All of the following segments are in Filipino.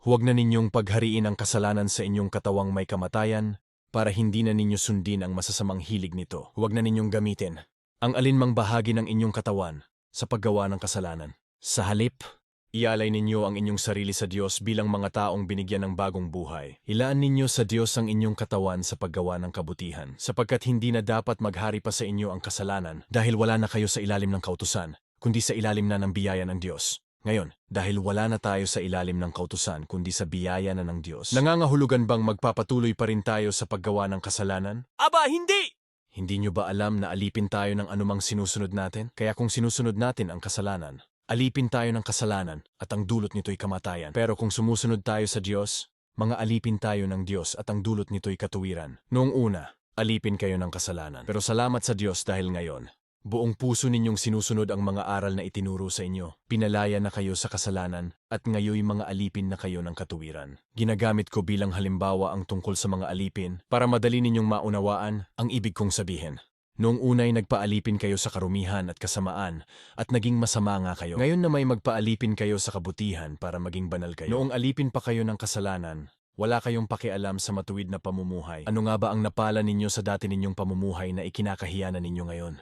Huwag na ninyong paghariin ang kasalanan sa inyong katawang may kamatayan para hindi na ninyo sundin ang masasamang hilig nito. Huwag na ninyong gamitin ang alinmang bahagi ng inyong katawan sa paggawa ng kasalanan. Sa halip, ialay ninyo ang inyong sarili sa Diyos bilang mga taong binigyan ng bagong buhay. Ilaan ninyo sa Diyos ang inyong katawan sa paggawa ng kabutihan, sapagkat hindi na dapat maghari pa sa inyo ang kasalanan dahil wala na kayo sa ilalim ng kautusan, kundi sa ilalim na ng biyaya ng Diyos. Ngayon, dahil wala na tayo sa ilalim ng kautusan kundi sa biyaya na ng Diyos, nangangahulugan bang magpapatuloy pa rin tayo sa paggawa ng kasalanan? Aba, hindi! Hindi nyo ba alam na alipin tayo ng anumang sinusunod natin? Kaya kung sinusunod natin ang kasalanan, alipin tayo ng kasalanan at ang dulot nito'y kamatayan. Pero kung sumusunod tayo sa Diyos, mga alipin tayo ng Diyos at ang dulot nito'y katuwiran. Noong una, alipin kayo ng kasalanan. Pero salamat sa Diyos dahil ngayon, buong puso ninyong sinusunod ang mga aral na itinuro sa inyo. Pinalaya na kayo sa kasalanan at ngayoy mga alipin na kayo ng katuwiran. Ginagamit ko bilang halimbawa ang tungkol sa mga alipin para madali ninyong maunawaan ang ibig kong sabihin. Noong unay nagpaalipin kayo sa karumihan at kasamaan at naging masama nga kayo. Ngayon na may magpaalipin kayo sa kabutihan para maging banal kayo. Noong alipin pa kayo ng kasalanan, wala kayong pakialam sa matuwid na pamumuhay. Ano nga ba ang napala ninyo sa dati ninyong pamumuhay na ikinakahiyanan ninyo ngayon?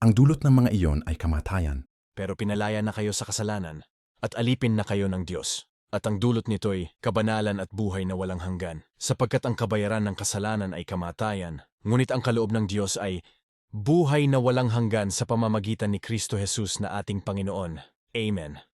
Ang dulot ng mga iyon ay kamatayan. Pero pinalaya na kayo sa kasalanan at alipin na kayo ng Diyos. At ang dulot nito'y kabanalan at buhay na walang hanggan. Sapagkat ang kabayaran ng kasalanan ay kamatayan, ngunit ang kaloob ng Diyos ay buhay na walang hanggan sa pamamagitan ni Kristo Jesus na ating Panginoon. Amen.